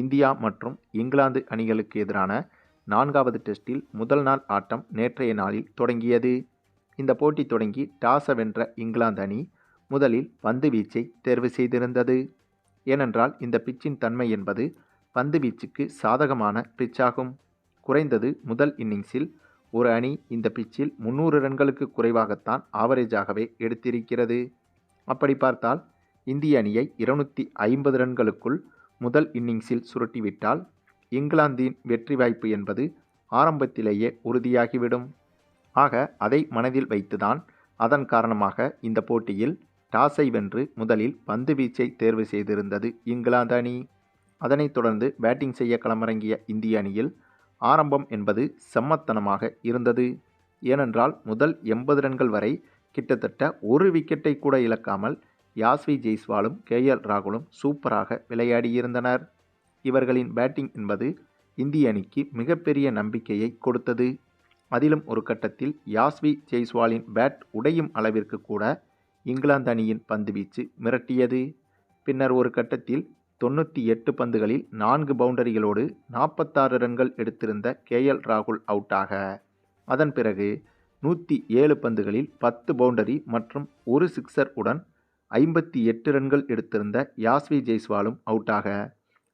India மற்றும் இங்கிலாந்து அணிகளுக்கு எதிரான நான்காவது டெஸ்டில் முதல் நாள் ஆட்டம் நேற்றைய நாளில் தொடங்கியது. இந்த போட்டி தொடங்கி டாஸை வென்ற இங்கிலாந்து அணி முதலில் பந்து வீச்சை தேர்வு செய்திருந்தது. ஏனென்றால் இந்த பிச்சின் தன்மை என்பது பந்து வீச்சுக்கு சாதகமான பிச்சாகும். குறைந்தது முதல் இன்னிங்ஸில் ஒரு அணி இந்த பிச்சில் முன்னூறு ரன்களுக்கு குறைவாகத்தான் ஆவரேஜாகவே எடுத்திருக்கிறது. அப்படி பார்த்தால் இந்திய அணியை இருநூற்றி ஐம்பது ரன்களுக்குள் முதல் இன்னிங்ஸில் சுருட்டிவிட்டால் இங்கிலாந்தின் வெற்றி வாய்ப்பு என்பது ஆரம்பத்திலேயே உறுதியாகிவிடும். ஆக அதை மனதில் வைத்துதான் அதன் காரணமாக இந்த போட்டியில் டாஸை வென்று முதலில் பந்து வீச்சை தேர்வு செய்திருந்தது இங்கிலாந்து அணி. அதனைத் தொடர்ந்து பேட்டிங் செய்ய களமிறங்கிய இந்திய அணியில் ஆரம்பம் என்பது செம்மத்தனமாக இருந்தது. ஏனென்றால் முதல் எண்பது ரன்கள் வரை கிட்டத்தட்ட ஒரு விக்கெட்டை கூட இழக்காமல் யாஸ்வி ஜெய்ஸ்வாலும் கே எல் ராகுலும் சூப்பராக விளையாடியிருந்தனர். இவர்களின் பேட்டிங் என்பது இந்திய அணிக்கு மிகப்பெரிய நம்பிக்கையை கொடுத்தது. அதிலும் ஒரு கட்டத்தில் யாஸ்வி ஜெய்ஸ்வாலின் பேட் உடையும் அளவிற்கு கூட இங்கிலாந்து அணியின் பந்துவீச்சு மிரட்டியது. பின்னர் ஒரு கட்டத்தில் தொண்ணூற்றி எட்டு பந்துகளில் நான்கு பவுண்டரிகளோடு நாற்பத்தாறு ரன்கள் எடுத்திருந்த கே எல் ராகுல் அவுட்டாக. அதன் பிறகு நூற்றி ஏழு பந்துகளில் பத்து பவுண்டரி மற்றும் ஒரு சிக்ஸர் உடன் ஐம்பத்தி எட்டு ரன்கள் எடுத்திருந்த யாஸ்வி ஜெய்ஸ்வாலும் அவுட்டாக.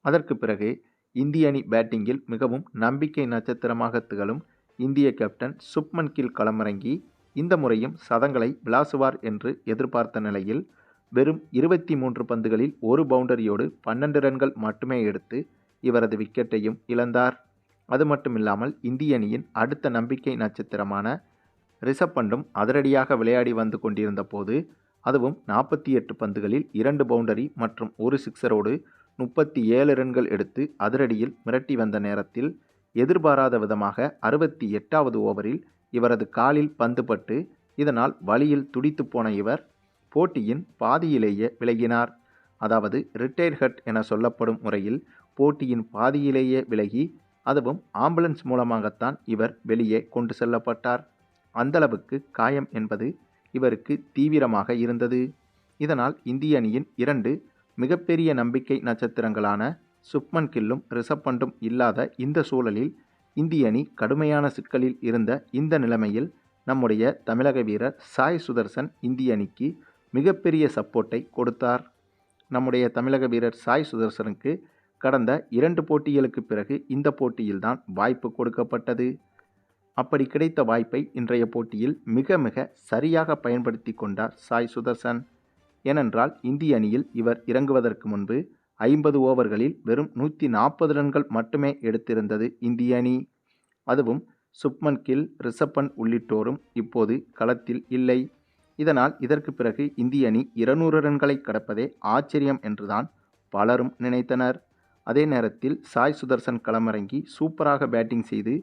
அதற்கு பிறகு இந்திய அணி பேட்டிங்கில் மிகவும் நம்பிக்கை நட்சத்திரமாக திகழும் இந்திய கேப்டன் சுப்மன் கில் களமிறங்கி இந்த முறையும் சதங்களை விளாசுவார் என்று எதிர்பார்த்த நிலையில் வெறும் இருபத்தி மூன்று பந்துகளில் ஒரு பவுண்டரியோடு பன்னெண்டு ரன்கள் மட்டுமே எடுத்து இவரது விக்கெட்டையும் இழந்தார். அது மட்டுமில்லாமல் இந்திய அணியின் அடுத்த நம்பிக்கை நட்சத்திரமான ரிஷப் பண்டும் அதிரடியாக விளையாடி வந்து கொண்டிருந்த போது அதுவும் நாற்பத்தி எட்டு பந்துகளில் இரண்டு பவுண்டரி மற்றும் ஒரு சிக்ஸரோடு முப்பத்தி ஏழு ரன்கள் எடுத்து அதிரடியில் மிரட்டி வந்த நேரத்தில் எதிர்பாராத விதமாக அறுபத்தி எட்டாவது ஓவரில் இவரது காலில் பந்து பட்டு இதனால் வழியில் துடித்து போன இவர் போட்டியின் பாதியிலேயே விலகினார். அதாவது ரிட்டையர் ஹட் என சொல்லப்படும் முறையில் போட்டியின் பாதியிலேயே விலகி அதுவும் ஆம்புலன்ஸ் மூலமாகத்தான் இவர் வெளியே கொண்டு செல்லப்பட்டார். அந்தளவுக்கு காயம் என்பது இவருக்கு தீவிரமாக இருந்தது. இதனால் இந்திய அணியின் இரண்டு மிகப்பெரிய நம்பிக்கை நட்சத்திரங்களான சுப்மன் கில்லும் ரிஷப் பண்டும் இல்லாத இந்த சூழலில் இந்திய அணி கடுமையான சிக்கலில் இருந்த இந்த நிலைமையில் நம்முடைய தமிழக வீரர் சாய் சுதர்சன் இந்திய அணிக்கு மிகப்பெரிய சப்போர்ட்டை கொடுத்தார். நம்முடைய தமிழக வீரர் சாய் சுதர்சனுக்கு கடந்த இரண்டு போட்டிகளுக்கு பிறகு இந்த போட்டியில்தான் வாய்ப்பு கொடுக்கப்பட்டது. அப்படி கிடைத்த வாய்ப்பை இன்றைய போட்டியில் மிக மிக சரியாக பயன்படுத்தி கொண்டார் சாய் சுதர்சன். ஏனென்றால் இந்திய அணியில் இவர் இறங்குவதற்கு முன்பு ஐம்பது ஓவர்களில் வெறும் நூற்றி நாற்பது ரன்கள் மட்டுமே எடுத்திருந்தது இந்திய அணி. அதுவும் சுப்மன் கில் ரிஷப்பன் உள்ளிட்டோரும் இப்போது களத்தில் இல்லை. இதனால் இதற்கு பிறகு இந்திய அணி இருநூறு ரன்களை கடப்பதே ஆச்சரியம் என்றுதான் பலரும் நினைத்தனர். அதே நேரத்தில் சாய் சுதர்சன் களமிறங்கி சூப்பராக பேட்டிங் செய்து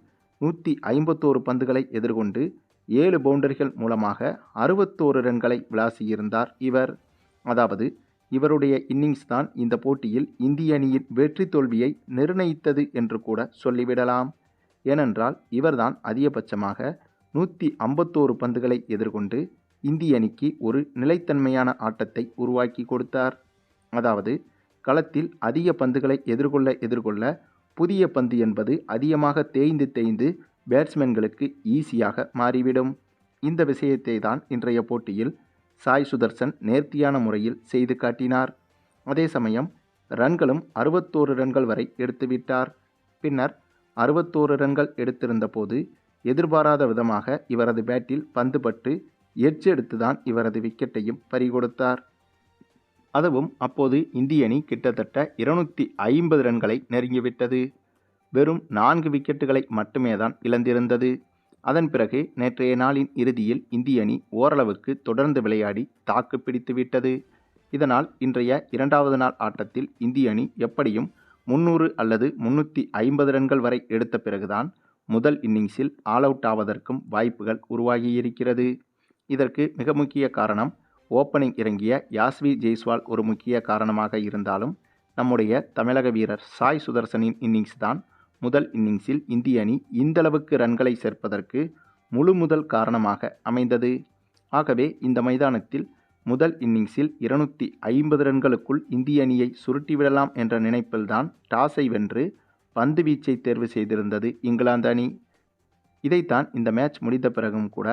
நூற்றி ஐம்பத்தோரு பந்துகளை எதிர்கொண்டு ஏழு பவுண்டரிகள் மூலமாக அறுபத்தோரு ரன்களை விளாசியிருந்தார் இவர். அதாவது இவருடைய இன்னிங்ஸ் தான் இந்த போட்டியில் இந்திய அணியின் வெற்றி தோல்வியை நிர்ணயித்தது என்று கூட சொல்லிவிடலாம். ஏனென்றால் இவர்தான் அதிகபட்சமாக நூற்றி ஐம்பத்தோரு பந்துகளை எதிர்கொண்டு இந்திய அணிக்கு ஒரு நிலைத்தன்மையான ஆட்டத்தை உருவாக்கி கொடுத்தார். அதாவது களத்தில் அதிக பந்துகளை எதிர்கொள்ள எதிர்கொள்ள புதிய பந்து என்பது அதிகமாக தேய்ந்து தேய்ந்து பேட்ஸ்மேன்களுக்கு ஈஸியாக மாறிவிடும். இந்த விஷயத்தை தான் இன்றைய போட்டியில் சாய் சுதர்சன் நேர்த்தியான முறையில் செய்து காட்டினார். அதே சமயம் ரன்களும் அறுபத்தோரு ரன்கள் வரை எடுத்துவிட்டார் பின்னர் அறுபத்தோரு ரன்கள் எடுத்திருந்த போது எதிர்பாராத விதமாக இவரது பேட்டில் பந்து பட்டு எட்ஜ் எடுத்துதான் இவரது விக்கெட்டையும் பறிகொடுத்தார். அதுவும் அப்போது இந்திய அணி கிட்டத்தட்ட இருநூற்றி ஐம்பது ரன்களை நெருங்கிவிட்டது. வெறும் நான்கு விக்கெட்டுகளை மட்டுமே தான் இழந்திருந்தது. அதன் பிறகு நேற்றைய நாளின் இறுதியில் இந்திய அணி ஓரளவுக்கு தொடர்ந்து விளையாடி தாக்கு பிடித்துவிட்டது இதனால் இன்றைய இரண்டாவது நாள் ஆட்டத்தில் இந்திய அணி எப்படியும் முன்னூறு அல்லது முன்னூற்றி ஐம்பது ரன்கள் வரை எடுத்த பிறகுதான் முதல் இன்னிங்ஸில் ஆல் அவுட் ஆவதற்கும் வாய்ப்புகள் உருவாகியிருக்கிறது. இதற்கு மிக முக்கிய காரணம் ஓப்பனிங் இறங்கிய யாஸ்வி ஜெய்ஸ்வால் ஒரு முக்கிய காரணமாக இருந்தாலும் நம்முடைய தமிழக வீரர் சாய் சுதர்சனின் இன்னிங்ஸ் தான் முதல் இன்னிங்ஸில் இந்திய அணி இந்தளவுக்கு ரன்களை சேர்ப்பதற்கு முழு முதல் காரணமாக அமைந்தது. ஆகவே இந்த மைதானத்தில் முதல் இன்னிங்ஸில் இருநூற்றி ஐம்பது ரன்களுக்குள் இந்திய அணியை சுருட்டிவிடலாம் என்ற நினைப்பில்தான் டாஸை வென்று பந்து வீச்சை தேர்வு செய்திருந்தது இங்கிலாந்து அணி. இதைத்தான் இந்த மேட்ச் முடிந்த பிறகும் கூட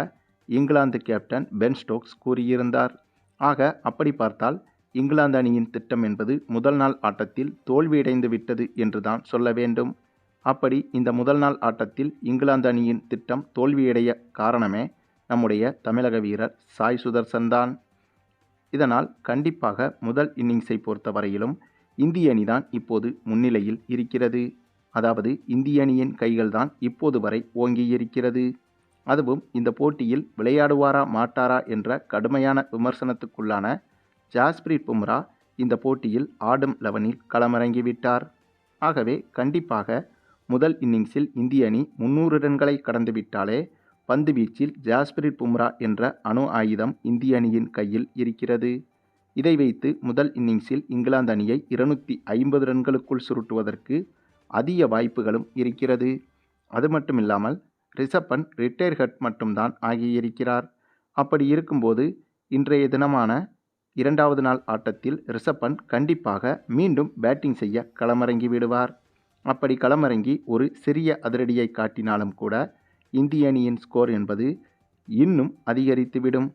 இங்கிலாந்து கேப்டன் பென் ஸ்டோக்ஸ் கூறியிருந்தார். ஆக அப்படி பார்த்தால் இங்கிலாந்து அணியின் திட்டம் என்பது முதல் நாள் ஆட்டத்தில் தோல்வியடைந்து விட்டது என்றுதான் சொல்ல வேண்டும். அப்படி இந்த முதல் நாள் ஆட்டத்தில் இங்கிலாந்து அணியின் திட்டம் தோல்வியடைய காரணமே நம்முடைய தமிழக வீரர் சாய் சுதர்சன் தான். இதனால் கண்டிப்பாக முதல் இன்னிங்ஸை பொறுத்தவரையிலும் இந்திய அணிதான் இப்போது முன்னிலையில் இருக்கிறது. அதாவது இந்திய அணியின் கைகள்தான் இப்போது வரை ஓங்கியிருக்கிறது. அதுவும் இந்த போட்டியில் விளையாடுவாரா மாட்டாரா என்ற கடுமையான விமர்சனத்துக்குள்ளான ஜாஸ்பிரீத் பும்ரா இந்த போட்டியில் ஆடும் லெவனில் களமிறங்கிவிட்டார் ஆகவே கண்டிப்பாக முதல் இன்னிங்ஸில் இந்திய அணி முன்னூறு ரன்களை கடந்துவிட்டாலே பந்து வீச்சில் ஜாஸ்பிரிட் பும்ரா என்ற அணு ஆயுதம் இந்திய அணியின் கையில் இருக்கிறது. இதை வைத்து முதல் இன்னிங்ஸில் இங்கிலாந்து அணியை இருநூற்றி ஐம்பது ரன்களுக்குள் சுருட்டுவதற்கு அதிக வாய்ப்புகளும் இருக்கிறது. அது மட்டுமில்லாமல் ரிஷப்பன் ரிட்டையர் ஹட் மட்டும்தான் ஆகியிருக்கிறார். அப்படி இருக்கும்போது இன்றைய தினமான இரண்டாவது நாள் ஆட்டத்தில் ரிஷப்பன் கண்டிப்பாக மீண்டும் பேட்டிங் செய்ய களமிறங்கி விடுவார். அப்படி களமிறங்கி ஒரு சிறிய அதிரடியை காட்டினாலும் கூட இந்திய அணியின் ஸ்கோர் என்பது இன்னும் அதிகரித்துவிடும்.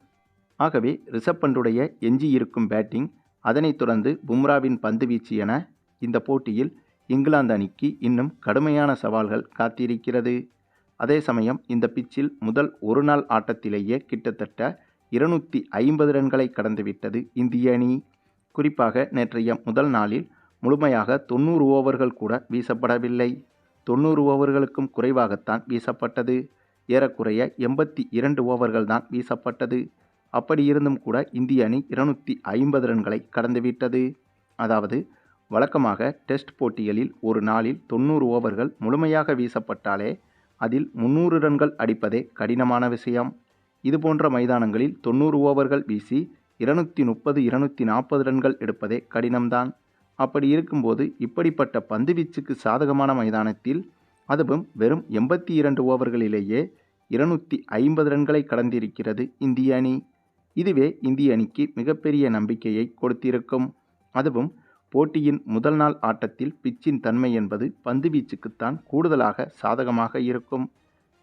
ஆகவே ரிஷப்பண்டுடைய எஞ்சியிருக்கும் பேட்டிங் அதனைத் தொடர்ந்து பும்ராவின் பந்துவீச்சு என இந்த போட்டியில் இங்கிலாந்து அணிக்கு இன்னும் கடுமையான சவால்கள் காத்திருக்கிறது. அதே சமயம் இந்த பிச்சில் முதல் ஒரு நாள் ஆட்டத்திலேயே கிட்டத்தட்ட இருநூற்றி ஐம்பது ரன்களை கடந்துவிட்டது இந்திய அணி. குறிப்பாக நேற்றைய முதல் நாளில் முழுமையாக தொண்ணூறு ஓவர்கள் கூட வீசப்படவில்லை. தொண்ணூறு ஓவர்களுக்கும் குறைவாகத்தான் வீசப்பட்டது. ஏறக்குறைய எண்பத்தி இரண்டு ஓவர்கள் தான் வீசப்பட்டது. அப்படியிருந்தும் கூட இந்திய அணி இருநூற்றி ஐம்பது ரன்களை கடந்துவிட்டது அதாவது வழக்கமாக டெஸ்ட் போட்டிகளில் ஒரு நாளில் தொண்ணூறு ஓவர்கள் முழுமையாக வீசப்பட்டாலே அதில் முந்நூறு ரன்கள் அடிப்பதே கடினமான விஷயம். இதுபோன்ற மைதானங்களில் தொண்ணூறு ஓவர்கள் வீசி இருநூற்றி முப்பது இருநூற்றி நாற்பது ரன்கள் எடுப்பதே கடினம்தான். அப்படி இருக்கும்போது இப்படிப்பட்ட பந்துவீச்சுக்கு சாதகமான மைதானத்தில் அதுவும் வெறும் எண்பத்தி இரண்டு ஓவர்களிலேயே இருநூற்றி ஐம்பது ரன்களை கடந்திருக்கிறது இந்திய அணி. இதுவே இந்திய அணிக்கு மிகப்பெரிய நம்பிக்கையை கொடுத்திருக்கும். அதுவும் போட்டியின் முதல் நாள் ஆட்டத்தில் பிச்சின் தன்மை என்பது பந்துவீச்சுக்குத்தான் கூடுதலாக சாதகமாக இருக்கும்.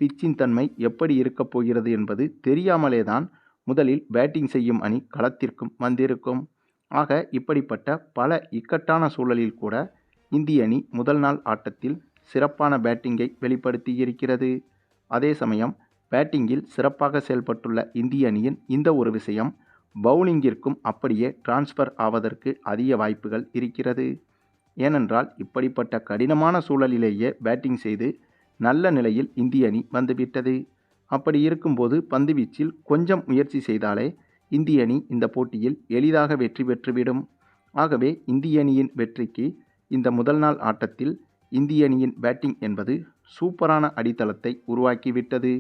பிச்சின் தன்மை எப்படி இருக்கப் போகிறது என்பது தெரியாமலே தான் முதலில் பேட்டிங் செய்யும் அணி களத்திற்கும் வந்திருக்கும். ஆக இப்படிப்பட்ட பல இக்கட்டான சூழலில் கூட இந்திய அணி முதல் நாள் ஆட்டத்தில் சிறப்பான பேட்டிங்கை வெளிப்படுத்தியிருக்கிறது. அதே சமயம் பேட்டிங்கில் சிறப்பாக செயல்பட்டுள்ள இந்திய அணியின் இந்த ஒரு விஷயம் பவுலிங்கிற்கும் அப்படியே டிரான்ஸ்ஃபர் ஆவதற்கு அதிக வாய்ப்புகள் இருக்கிறது. ஏனென்றால் இப்படிப்பட்ட கடினமான சூழலிலேயே பேட்டிங் செய்து நல்ல நிலையில் இந்திய அணி வந்துவிட்டது. அப்படி இருக்கும்போது பந்துவீச்சில் கொஞ்சம் முயற்சி செய்தாலே இந்திய அணி இந்த போட்டியில் எளிதாக வெற்றி பெற்றுவிடும். ஆகவே இந்திய அணியின் வெற்றிக்கு இந்த முதல் நாள் ஆட்டத்தில் இந்திய அணியின் பேட்டிங் என்பது சூப்பரான அடித்தளத்தை உருவாக்கிவிட்டது.